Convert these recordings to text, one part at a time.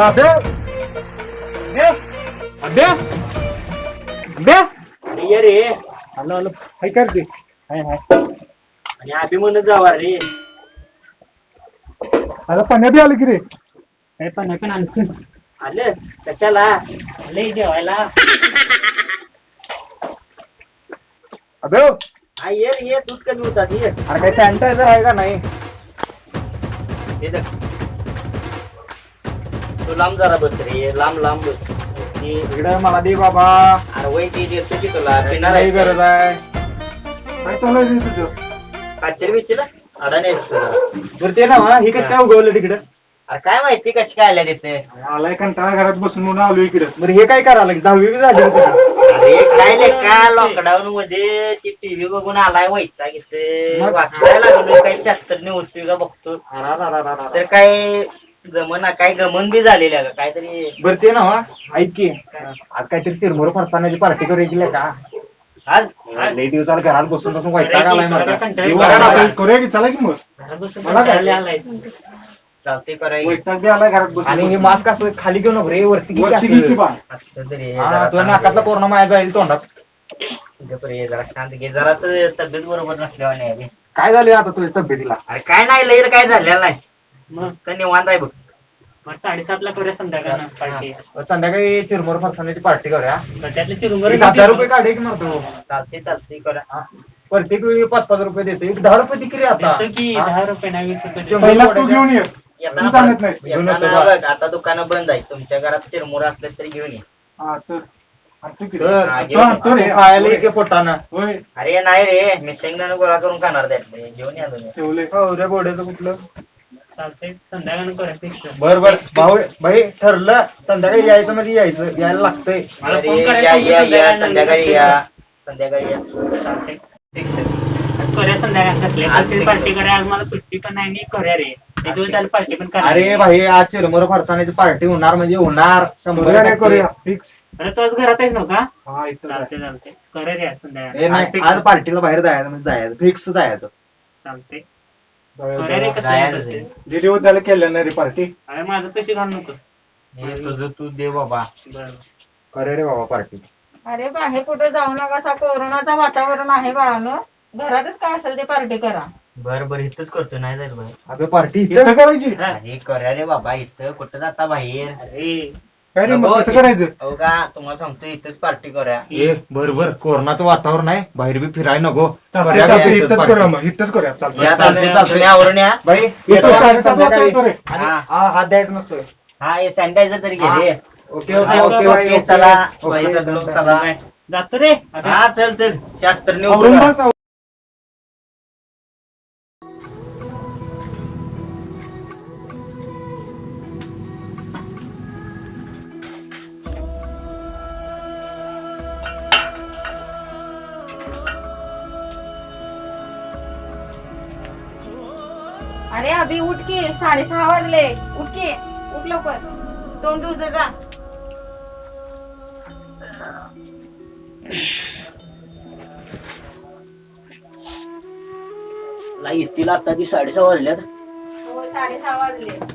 अभ्या. अभ्या. अभ्या. अरे ये रे आलो आलो काय करते हाय हाय. आणि आधी म्हणत जावा रे. आता पाण्या बी आलं की रे. काय पण पण आणखी आलं? कशाला? लय जेवायला. अभ्या. हा ये रे ये. तूच कमी होतात ये अरे काय सॅनिटायझर आहे का नाही? हे धर. तू लांब जरा बस रे लांब लांब बस. हे, इकडे मला दे बाबा. अरे वय ती देतो की तुला पिणार नाही गरज आहे. आहे काय चालू आहे तुझं? काचेर बिचेला अडाणी आहेस तुला बरं ते ना हा, हे. कसं काय उगवलं तिकडे? अरे काय माहिती कशी काय आल्या तिथे? आलाय कंटाळा घरात बसून म्हणून आलो इकडे. बरं हे काय करायला दहावी बी झाली तुझी. अरे काय नाही का लॉकडाऊन मध्ये ती टीव्ही बघून आलाय व्हायचा घेते मग? वाचायला लागलोय काही शास्त्रज्ञ होतोय का बघतो. तर काय जमना काय गमन बी झालेलं आहे का काहीतरी बरं ते ना हा, ऐक की आज काहीतरी चिरमुर फरसाण्याची पार्टी करूया की का आज लई दिवसाला घरात बसून बसून वैताग आलाय मला. कंटाळा जीव आला. आला. करूया की चला की मग मला काय? चालते करायचं वैताग बी आलाय घरात बसून आणि हे मास्क असं खाली घेऊ नको रे वरती घे वरती की घे असं. की बा. असं तरी हा, जरा तुझ्या नाकातला. कोरोना माया जाईल तोंडात हे जरा शांत घे जरा तब्येत बरोबर नसल्यावर नाही आली. काय झाले आता तुझ्या तब्येतीला अरे काय नाही लई काय झालेलं नाही मग मस्त निवांत आहे बघ. साडेसातला करूया संध्याकाळ पार्टी संध्याकाळी चिरमुर फरसाण्याची पार्टी करूया. त्यातले एक हजार रुपये काढे की म्हणतो चालते चालते करा हा. प्रत्येक वेळी पाच पाच रुपये देतो एक दहा रुपये तिकडे आता. देतो की हा. दहा रुपये नाही वीस रुपये शंभर पहिला रुपये तू घेऊन ये. येताना तू आणत नाहीस. घेऊन येताना येतो बा. बघ. आता दुकानं बंद आहेत. तुमच्या घरात चिरमुरा असले तरी घेऊन ये. हा तर. आणतो की रे. तर, हा, तो घेऊन ये. आणतो रे, खायला एक पोटानं. होय. अरे नाही रे. मी शेंगदाणे गोळा करून खाणार त्यातले. घेऊन या तुम्ही. ठेवले. हो रे कुठलं? चालतंय. संध्याकाळ करूया फिक्स बर बर. भाऊ भाई ठरलं. संध्याकाळी यायचं म्हणजे यायचं. यायला लागतंय. मला करायचा या या. संध्याकाळी संध्याकाळी या. संध्याकाळी या. चालतंय. फिक्स करूया संध्याकाळ कसले. आज कसली fix. पार्टी करूया आज मला सुट्टी पण नाही आणि करूया रे. ते दिवस त्याला पार्टी पण करा अरे भाई आज चिरमुर फरसाण्याची पार्टी होणार म्हणजे होणार. शंभर करूया रे टक्के. करूया. फिक्स अरे तू आज घरात आहेस नव्हता हा इथं जाय. चालते चालते करूया रे आज संध्याकाळ हे नाही, आज fix. आज पार्टीला बाहेर जायचं म्हणजे जायचं. फिक्स जायचं. चालते जाऊया, करूया रे जाऊया. कसं जायचं कसं. रे. जे दिवस झाले केलं नाही रे पार्टी अरे माझं कशी घालू नको हे तुझं तू दे बाबा. बरं. अरे रे बाबा पार्टी अरे बाहेर कुठे जाऊ नका. असा कोरोनाचं वातावरण आहे बाळानं. घरातच काय असेल ते पार्टी करा. बर बर इथंच करतो नाही जायचं बाहेर अबे पार्टी इथं करायची? अरे करूया रे बाबा इथं कुठं जाता बाहेर? अरे काय रे मग नको, कसं करायचं हो का तुम्हाला सांगतो इथंच पार्टी करूया ए बर बर कोरोनाचं वातावरण आहे बाहेर बी फिरायला नको चालतंय, करूया चालतंय, इथंच party. करूया मग इथंच करूया चालतंय या चालतंय, तुम्ही- चालतंय. तुम्ही आवरून या बाई येतो, येतो आम्ही साडेसात वाजता संध्याकाळी. येतो रे. आणि हा. हा हात द्यायचा नसतोय हा हे सॅनिटायझर तरी घे. रे ओके ओके हा, ओके ओके. चला बाईचा. चला जातो रे आता हा चल चल शास्त्रज्ञ आवरून उभं बस, अरे अभि उठ की साडेसहा वाजले. उठ की उठ लवकर. तोंड धुजं जा ला येतील आता ती साडेसहा वाजल्यात. हो साडेसहा वाजले.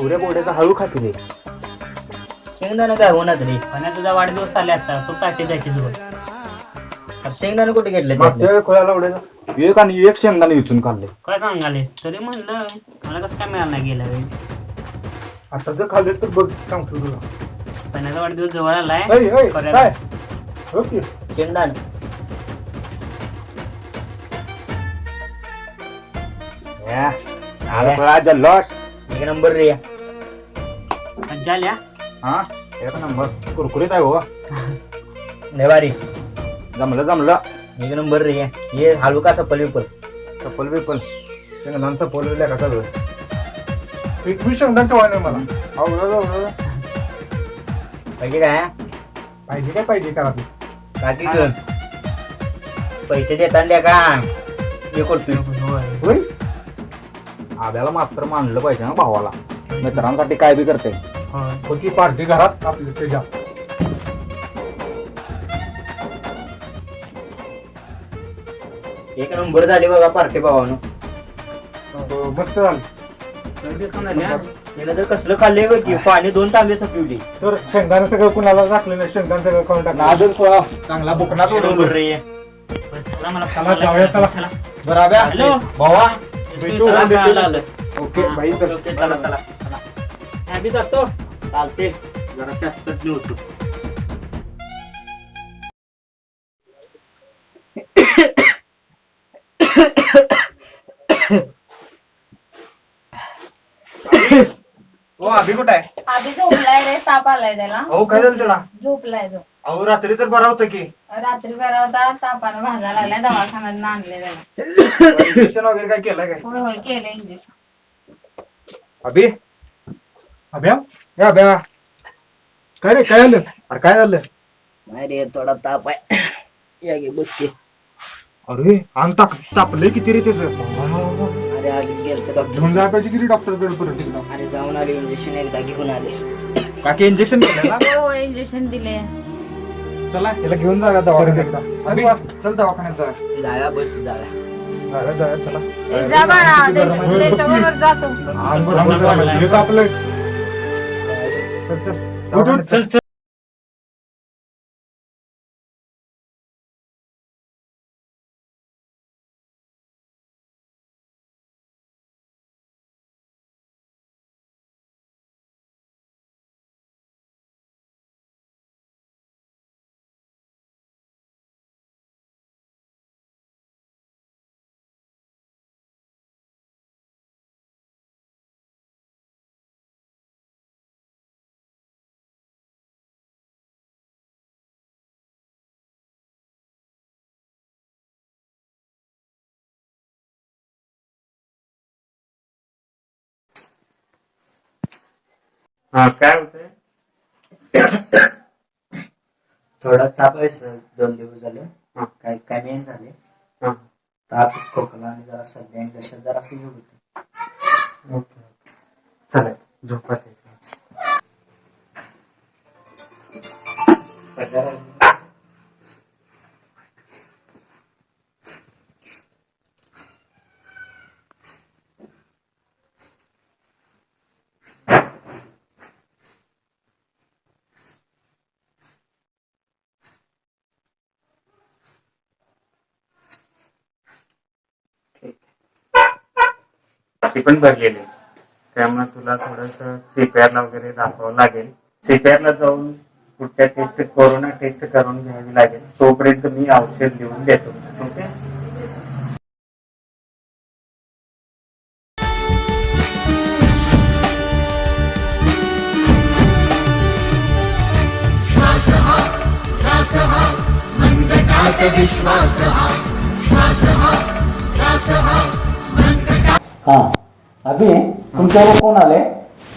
हावऱ्या बोड्याचा हळू खाते रे शेंगदाणे काय होणार रे पण तुझा वाढदिवस आले आता तू पार्टी जायची सोबत शेंगदाणे कुठे घेतले मागच्या वेळी खोळ्याला उडायचा एक आणि एक शेंगदाणे विचून काढले काय सांगालेस? तरी म्हणलं मला कसं काय मिळालं नाही गेल्या वेळी? आता जर खाल्ले तर बघ सांगतो तुला पण्याचा वाढदिवस जवळ आलाय. ऐ, ऐ, करूया. काय? ओके. शेंगदाण. आला खोळा जल्लोष. एक नंबर रे. मज्जा आल्या हा एक नंबर. कुरकुरीत आहे हो लय भारी. जमलं जमलं. एक नंबर रे. ये हलू का सपल विपल चप्पल बिप्पल शेंगदाणा चप्पल बिल्या का सगळं एक ठेवाय नाही मला. आवडलं आवडलं पाहिजे काय पाहिजे काय पाहिजे करा ते. बाकी पैसे देताना द्या का हे होय. आब्याला मात्र मानलं पाहिजे ना भावाला. मित्रांसाठी काय बी करते. पार्टी घरात आपली त्याच्या एक नंबर झाली बघा पार्टी भावानं. अं, मस्त झालं. हा. त्यानं तर कसलं खाल्लंय बघ की पाणी दोन तांबे सपिवली. तर शेंगदाणं सगळं कुणाला टाकलं नाही? शेंगदाणं सगळं खाऊन टाकलं. नाजच सोळा. चांगला रे बरं, चला मला चला, जाऊया, चला. बरं आब्या. हॅलो. भावा. भेटू. चला, भेटू. आलं, आलं. ओके बाई चल. ओके, चला चला चला. आम्ही जातो. चालते. जरा शास्त्रज्ञ होतो हो अभि कुठं आहे? आधी झोपलाय रे ताप आलाय त्याला. अहो काय झालं त्याला? झोपलाय तो. अहो रात्री तर बरा होतं की. रात्री बरा होता तापानं भाजा लागलाय दवाखान्यात आणले त्याला इंजेक्शन वगैरे काय केलं काय? होय होय केलं इंजेक्शन अभि? अभ्या? हे अभ्या. काय रे काय आलं? अरे काय झालं? नाही रे थोडा ताप आहे. या गे बसते. अरे अंग ताप तापलंय किती रे त्याचं? अरे आले गेलतो डॉक्टर घेऊन जायला पाहिजे किती डॉक्टर परत एकदा. अरे जाऊन आले इंजेक्शन एकदा घेऊन आले. काकी इंजेक्शन ना? होय इंजेक्शन दिले चला याला घेऊन जाऊया दवाखान्यात एकदा. अभि. चल दवाखान्यात जाऊया. जाया बस जाया. जाऊया जाऊया चला. ए, जा बाळा त्याच्या- त्याच्याबरोबर जातो अंग बरोबर झालं. हे तापलंय. चल चल. उठ, उठ, चल चल. हा काय होतंय? थोडा ताप आहे सर दोन दिवस झाले. हा. काही कमी झाले. हा. ताप खोकला आणि जरा सध्या कशा जरा असं हे होतं. ओके. चालेल झोपा. ती पण भरलेली आहे. त्यामुळे तुला थोडस सीपीआर ला वगैरे दाखवावं लागेल. सीपीआर ला जाऊन पुढच्या टेस्ट कोरोना टेस्ट करून घ्यावी लागेल. तोपर्यंत मी औषध लिहून देतो. ओके? हा. अभि तुमच्यावर कोण आले?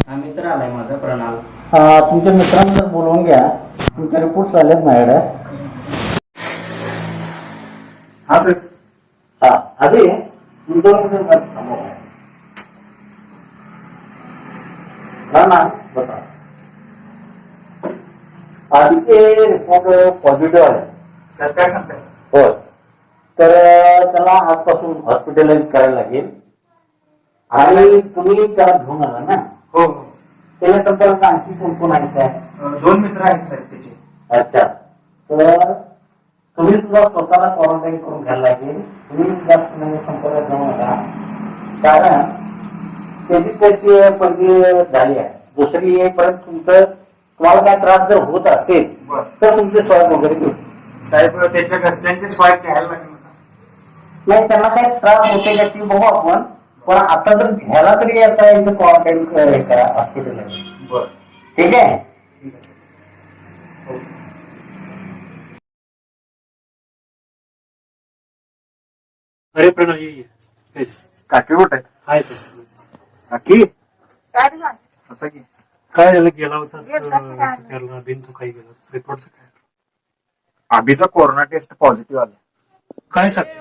आम्ही तर आलाय माझा प्रणाम हा, तुमच्या मित्रांना बोलवून घ्या. तुमचे रिपोर्ट आलेत माझ्याकडे. हा सर. हा. अभि. ना ना बसा. आधीचे रिपोर्ट पॉझिटिव्ह आले. सर काय सांगताय? होय. तर त्याला आजपासून हॉस्पिटलाइज करायला लागेल. आणि तुम्ही त्याला घेऊन आला ना. हो हो. त्याच्या संपर्कात आणखी कोण कोण आहे काय अं, दोन मित्र आहेत सर त्याचे. अच्छा. तर तुम्ही सुद्धा स्वतःला क्वारंटाईन करून घ्यायला लागेल. तुम्ही जास्त कोणाच्या संपर्कात जाऊ नका. कारण त्याची टेस्ट पहिली झाली आहे. दुसरी येईपर्यंत तुमचं तुम्हाला काय त्रास जर होत असेल बर. तर तुमचे स्वाब वगैरे घेऊ साहेब त्याच्या घरच्यांचे स्वाईप घ्यायला लागेल. नाही त्यांना काही त्रास होते का ती बघू आपण. पण आता जर घ्यायला तरी आता इथं क्वारंटाईन करा हॉस्पिटल बर. ठीक आहे? अरे प्रणव ये ये. येस काकी कुठे हाय काकी? सांग? असं की. काय झालं? गेला होता बिन तू काही गेला रिपोर्टचं काय? अभिचा कोरोना टेस्ट पॉझिटिव्ह आला. काय सांगते?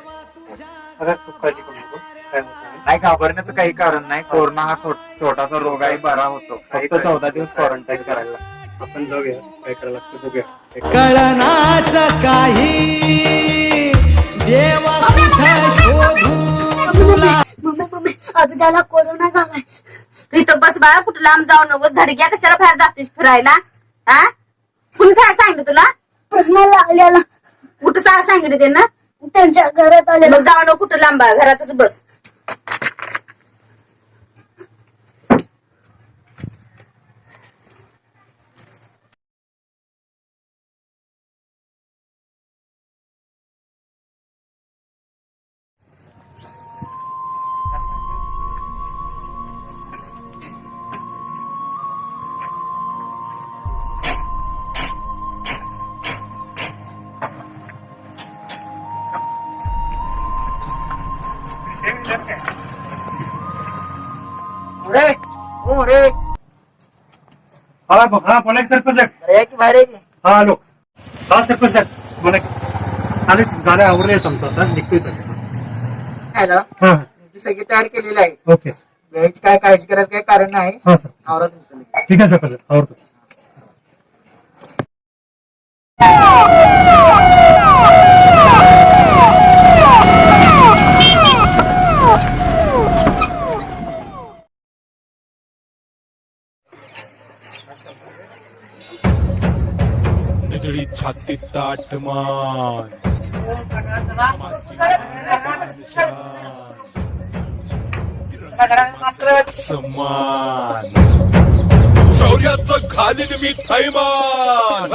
अगं तू काळजी करू नकोस. काय होत नाही. नाही घाबरण्याचं काही कारण नाही. कोरोना हा छोटासा रोग आहे बरा होतो. फक्त चौदा दिवस क्वारंटाईन करायला लागतं. आपण जाऊया. काय करायला लागतं बघूया. कळनाच काही. देवा कुठं शोधू मम्मी मम्मी अभिदाला कोरोना झालाय. तू इथं बस बाळा कुठं लांब जाऊ नको झडग्या कशाला बाहेर जातोस फिरायला? हा कुणी काय सांगितलं तुला? प्रश्नाला आल्याला कुठं सांग सांगितलं ते ना त्यांच्या घरात आले मग जाऊ नको कुठं लांबा घरातच बस. हा ब- हा बोला की सरपंच साहेब. अरे की बाहेर ये की. हा हॅलो. हा सरपंच साहेब बोला की. अरे गाड्या आवरले आहेत आमचं आता निघतोय सर हॅलो हा. तुमची सगळी तयारी केलेली आहे. ओके. काय काळजी करायचं काही कारण नाही. हा सर. आवरा तुमचं लगेच. ठीक आहे सरपंच साहेब आवडतो छाती ताट मान समान. शौर्याचं घालीन मी थैमान.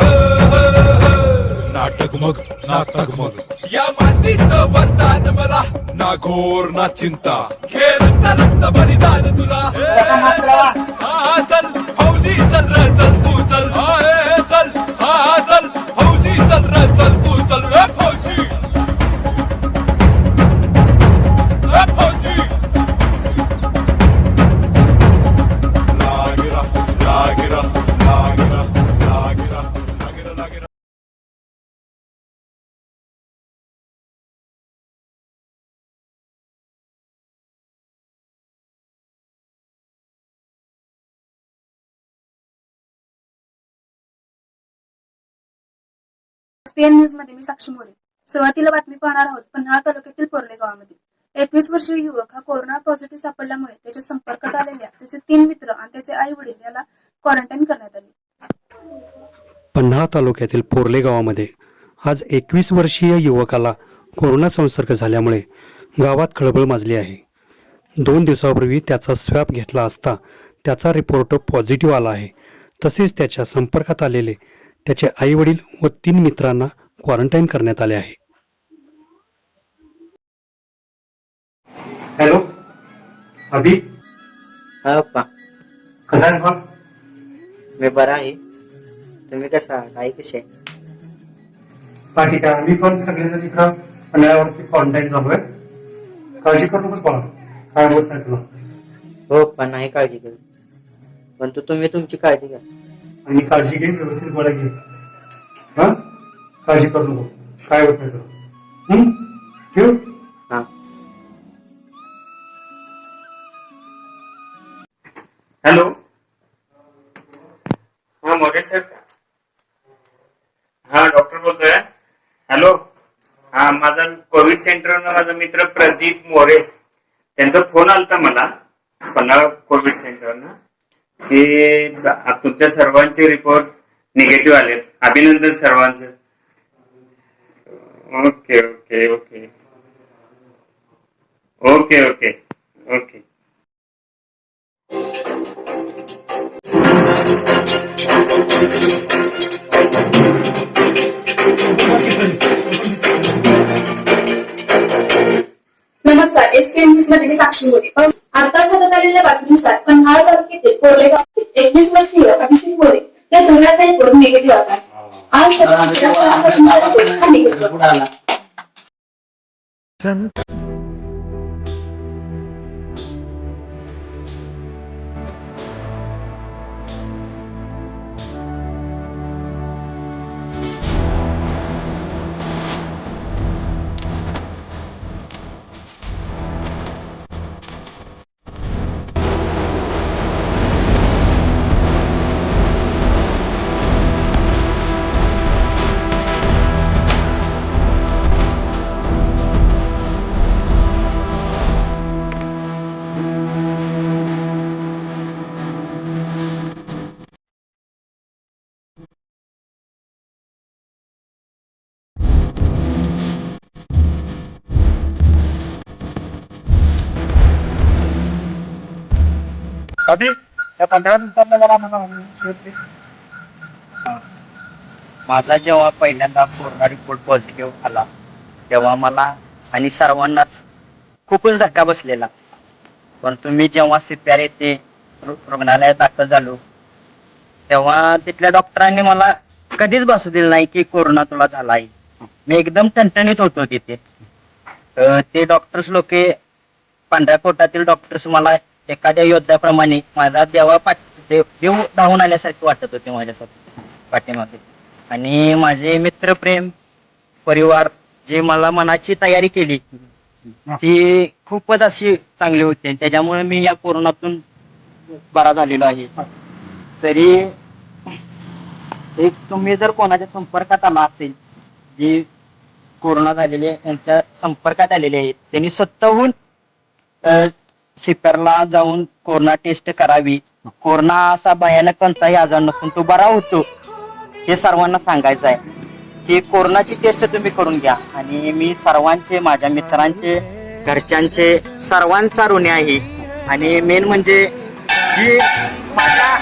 नाटक मग नाटक मग. या मातीचं वरदान मला नागोर ना चिंता. खेळ रक्त रक्त बलिदान तुला. हा चल. फौजी चल चल. तू चल. हा चल. हा चल. चल एसपीएन न्यूजमध्ये मी साक्षी मोरे. सुरुवातीला बातमी पाहणार आहोत पन्हाळा तालुक्यातील पोर्ले गावामध्ये. एकवीस वर्षीय युवक हा कोरोना पॉझिटिव्ह सापडल्यामुळे त्याच्या संपर्कात आलेल्या त्याचे तीन मित्र आणि त्याचे आई वडील याला क्वारंटाईन करण्यात आले. पन्हाळा तालुक्यातील पोर्ले गावामध्ये आज एकवीस वर्षीय युवकाला कोरोना संसर्ग झाल्यामुळे गावात खळबळ माजली आहे. दोन दिवसापूर्वी त्याचा स्वॅब घेतला असता त्याचा रिपोर्ट पॉझिटिव्ह आला आहे. तसेच त्याच्या संपर्कात आलेले त्याचे आई वडील व तीन मित्रांना क्वारंटाईन करण्यात आले आहे. हॅलो अभि? हा पप्पा कसा आहेस बघ मी बरा आहे. तुम्ही कसा आहात? आई कशी आहे? हा ठीक आहे. आम्ही पण सगळेजण इकडं पन्हाळ्यावरती क्वारंटाईन झालोय काळजी करू नकोस बाळा. काय होत नाही तुला. हो पप्पा नाही काळजी करत पण तू तुम्ही तुमची काळजी घ्या. आणि काळजी घे व्यवस्थित गोळ्या घे. हा? काळजी करू नको. काय होत नाही तुला? ठेव. हा. हॅलो. हा मोरे सर हा डॉक्टर बोलतोय. हॅलो. हा माझा कोविड सेंटर माझा मित्र प्रदीप मोरे. त्यांचा फोन आलता मला पन्हाळा कोविड सेंटरनं की तुमच्या सर्वांचे रिपोर्ट निगेटिव्ह आलेत. अभिनंदन सर्वांचं. Okay okay okay okay okay okay नमस्कार एसपीएन न्यूजमध्ये साक्षी मोरे आता हातात आलेल्या बातमीनुसार पन्हाळा तालुक्यातील कोर्ले गावातील एकवीस वर्षीय अभिषेक मोरे या धोरणाचा रिपोर्ट निगेटिव्ह आला. आज त्याच्या दुसऱ्या प्रवासाचा पंधरा मिनिटांना जरा आम्हाला शेअर माझा जेव्हा पहिल्यांदा कोरोना रिपोर्ट पॉझिटिव्ह आला तेव्हा मला आणि सर्वांनाच खूपच धक्का बसलेला परंतु मी जेव्हा सीपीआर येथे रुग्णालयात दाखल झालो तेव्हा तिथल्या डॉक्टरांनी मला कधीच बसू दिलं नाही की कोरोना तुला झाला आहे मी एकदम टणटणीत होतो तिथे ते डॉक्टर्स लोक पांढऱ्या पोटातील डॉक्टर्स मला एखाद्या योद्ध्याप्रमाणे माझा देवा पाठ देव देव धावून आल्यासारखे वाटत होते माझ्यासाठी पाठीमागे. आणि माझे मित्रप्रेम परिवार जे मला मनाची तयारी केली ती खूपच अशी चांगली होती. त्याच्यामुळे मी या कोरोनातून बरा झालेलो आहे. तरी एक तुम्ही जर कोणाच्या संपर्कात आला असेल जे कोरोना झालेले यांच्या संपर्कात आलेले आहेत त्यांनी स्वतःहून सिपरला जाऊन कोरोना टेस्ट करावी. कोरोना असा भयानक कोणताही आजार नसून तो बरा होतो. हे सर्वांना सांगायचं आहे की कोरोनाची टेस्ट तुम्ही करून घ्या. आणि मी सर्वांचे माझ्या मित्रांचे घरच्यांचे सर्वांचा ऋणी आहे. आणि मेन म्हणजे जी माझ्या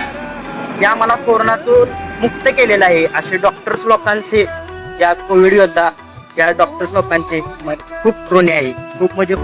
या मला कोरोनातून मुक्त केलेलं आहे असे डॉक्टर्स लोकांचे या कोविड योद्धा या डॉक्टर्स लोकांचे खूप ऋणी आहे. खूप म्हणजे